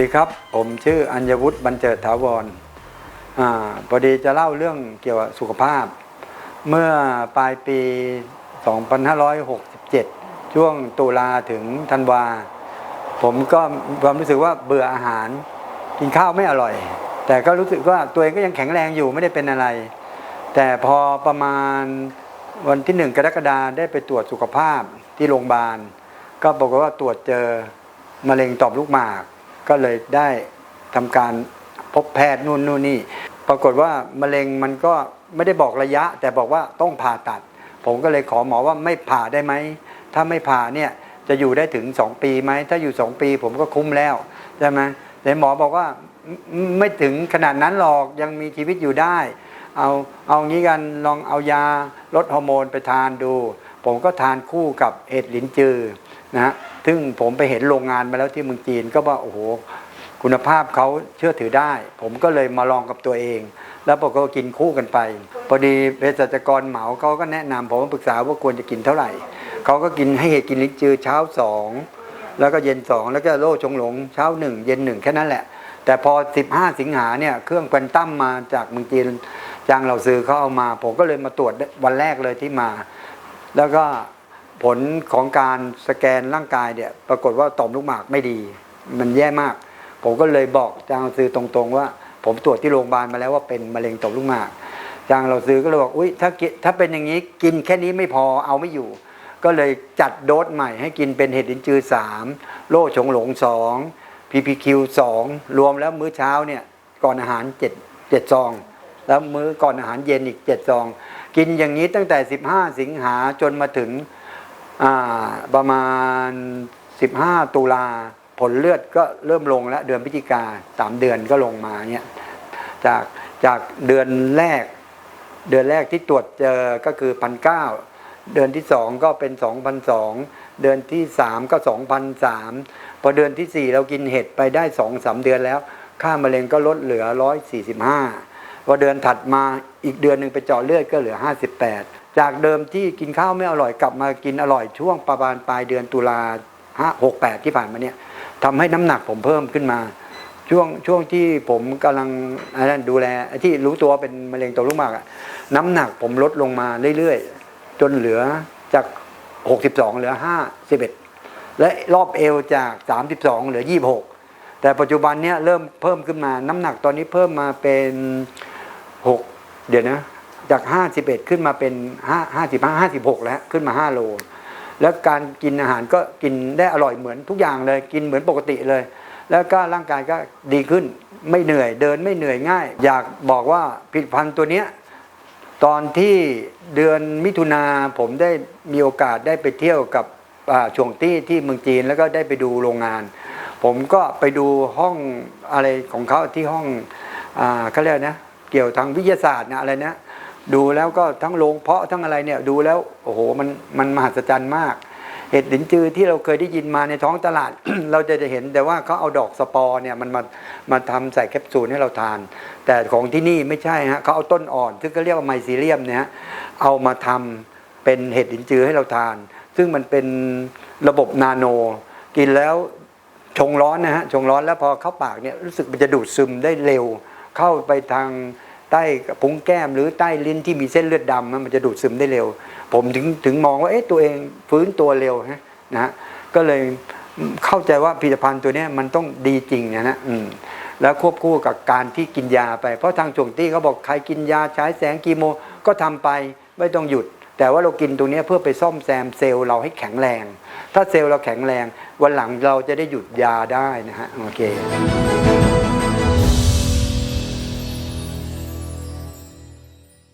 ดีครับ ผมชื่ออัญวุฒิบรรเจิดถาวรอาพอดีจะเล่าเรื่องเกี่ยวกับสุขภาพ เมื่อปลายปี 2567 ช่วงตุลาถึงธันวา ผมก็ความรู้สึกว่าเบื่ออาหาร กินข้าวไม่อร่อย แต่ก็รู้สึกว่าตัวเองก็ยังแข็งแรงอยู่ไม่ได้เป็นอะไร แต่พอประมาณวันที่หนึ่งกรกฎาคมได้ไปตรวจสุขภาพที่โรงพยาบาล ก็บอกว่าตรวจเจอมะเร็งต่อมลูกหมาก ก็เลยได้ทำการพบแพทย์นู่นนู่นนี่ ปรากฏว่ามะเร็งมันก็ไม่ได้บอกระยะ แต่บอกว่าต้องผ่าตัด ผมก็เลยขอหมอว่าไม่ผ่าได้ไหม ถ้าไม่ผ่าเนี่ยจะอยู่ได้ถึง 2 ปีไหม ถ้าอยู่ 2 ปีผมก็คุ้มแล้วใช่ไหมแต่หมอบอกว่าไม่ไม่ถึงขนาดนั้นหรอกยังมีชีวิตอยู่ได้ เอาเอางี้กันลองเอายาลดฮอร์โมนไปทานดู ผมก็ทานคู่กับเห็ดหลินจือ นะฮะซึ่งผมไปเห็นโรงงานมาแล้วที่เมืองจีนก็ว่าโอ้โหคุณภาพเขาเชื่อถือได้ ผมก็เลยมาลองกับตัวเอง แล้วผมก็กินคู่กันไป พอดีเภสัชกรเหมาเขาก็แนะนำผมปรึกษาว่าควรจะกินเท่าไหร่เขาก็กินให้เห็ดกินลิ้นจือเช้าสองแล้วก็เย็นสองแล้วก็โล่ชงหลงเช้าหนึ่งเย็นหนึ่งแค่นั้นแหละ แต่พอ 15 สิงหาเนี่ยเครื่องแควอนตั้มมาจากเมืองจีนจางเราซื้อเขาเอามา ผมก็เลยมาตรวจวันแรกเลยที่มา แล้วก็ ผลของการสแกนร่างกายเนี่ยปรากฏว่าต่อมลูกหมากไม่ดี มันแย่มาก ผมก็เลยบอกจางเราซื้อตรงๆว่า ผมตรวจที่โรงพยาบาลมาแล้วว่าเป็นมะเร็งต่อมลูกหมากจางเราซื้อก็เลยบอกอุ้ยถ้ากิถ้าเป็นอย่างนี้กินแค่นี้ไม่พอเอาไม่อยู่ ก็เลยจัดโดสใหม่ให้กินเป็นเห็ดลินจือสามโล่ชงหลงสอง PPQ สองรวมแล้วมื้อเช้าเนี่ยก่อนอาหารเจ็ดเจ็ดซอง แล้วมื้อก่อนอาหารเย็นอีกเจ็ดซอง กินอย่างนี้ตั้งแต่ 15 สิงหาจนมาถึง ประมาณ 15 ตุลาผลเลือดก็เริ่มลงแล้ว เดือนพฤศจิกาสามเดือนก็ลงมาเนี่ยจากจากเดือนแรก เดือนแรกที่ตรวจเจอก็คือพันเก้าเดือนที่สองก็เป็นสองพันสองเดือนที่สามก็สองพันสามพอเดือนที่สี่เรากินเห็ดไปได้สองสามเดือนแล้ว ค่ามะเร็งก็ลดเหลือร้อยสี่สิบห้าพอเดือนถัดมาอีกเดือนหนึ่งไปเจาะเลือดก็เหลือห้าสิบแปด จากเดิมที่กินข้าวไม่อร่อยกลับมากินอร่อยช่วงประมาณปลายเดือนตุลาห้าหกแปดที่ผ่านมาเนี่ยทำให้น้ำหนักผมเพิ่มขึ้นมา ช่วงช่วงที่ผมกำลังนั้นดูแลที่รู้ตัวเป็นมะเร็งตัวลูกหมากน้ำหนักผมลดลงมาเรื่อยๆ จนเหลือจาก 62 เหลือ 51 และรอบเอวจาก 32 เหลือ 26 แต่ปัจจุบันเนี้ยเริ่มเพิ่มขึ้นมาน้ำหนักตอนนี้เพิ่มมาเป็น 6 เดี๋ยวนะ จาก 51 ขึ้นมาเป็น5 55 56 แล้วขึ้นมา 5 โล แล้วการกินอาหารก็กินได้อร่อยเหมือนทุกอย่างเลย กินเหมือนปกติเลย แล้วก็ร่างกายก็ดีขึ้นไม่เหนื่อยเดินไม่เหนื่อยง่าย อยากบอกว่าผลิตภัณฑ์ตัวเนี้ยตอนที่เดือนมิถุนาผมได้มีโอกาสได้ไปเที่ยวกับช่วงที่ที่เมืองจีนแล้วก็ได้ไปดูโรงงาน ผมก็ไปดูห้องอะไรของเขาที่ห้องอเขาเรียกนะ เกี่ยวทางวิทยาศาสตร์นะอะไรนะ ดูแล้วก็ทั้งโรงเพาะทั้งอะไรเนี่ยดูแล้วโอ้โหมันมันมหัศจรรย์มาก เห็ดหลินจือที่เราเคยได้ยินมาในท้องตลาด เราจะเห็นแต่ว่าเขาเอาดอกสปอร์เนี่ยมันมามาทำใส่แคปซูลให้เราทาน แต่ของที่นี่ไม่ใช่ฮะเขาเอาต้นอ่อน ซึ่งก็เรียกว่าไมซีเรียมเนี่ยเอามาทำเป็นเห็ดหลินจือให้เราทาน ซึ่งมันเป็นระบบนาโน กินแล้วชงร้อนนะฮะชงร้อนแล้วพอเข้าปากเนี่ยรู้สึกมันจะดูดซึมได้เร็ว เข้าไปทาง ใต้พุงแก้มหรือใต้ลิ้นที่มีเส้นเลือดดำมันจะดูดซึมได้เร็ว ผมถึงถึงมองว่าเอ๊ะตัวเองฟื้นตัวเร็วฮะนะก็เลยเข้าใจว่าผลิตภัณฑ์ตัวนี้มันต้องดีจริงนะนะอืมแล้วควบคู่กับการที่กินยาไป เพราะทางจงตี้เขาบอกใครกินยาใช้แสงกีโมก็ทำไปไม่ต้องหยุด แต่ว่าเรากินตรงนี้เพื่อไปซ่อมแซมเซลล์เราให้แข็งแรง ถ้าเซลล์เราแข็งแรง วันหลังเราจะได้หยุดยาได้นะฮะโอเค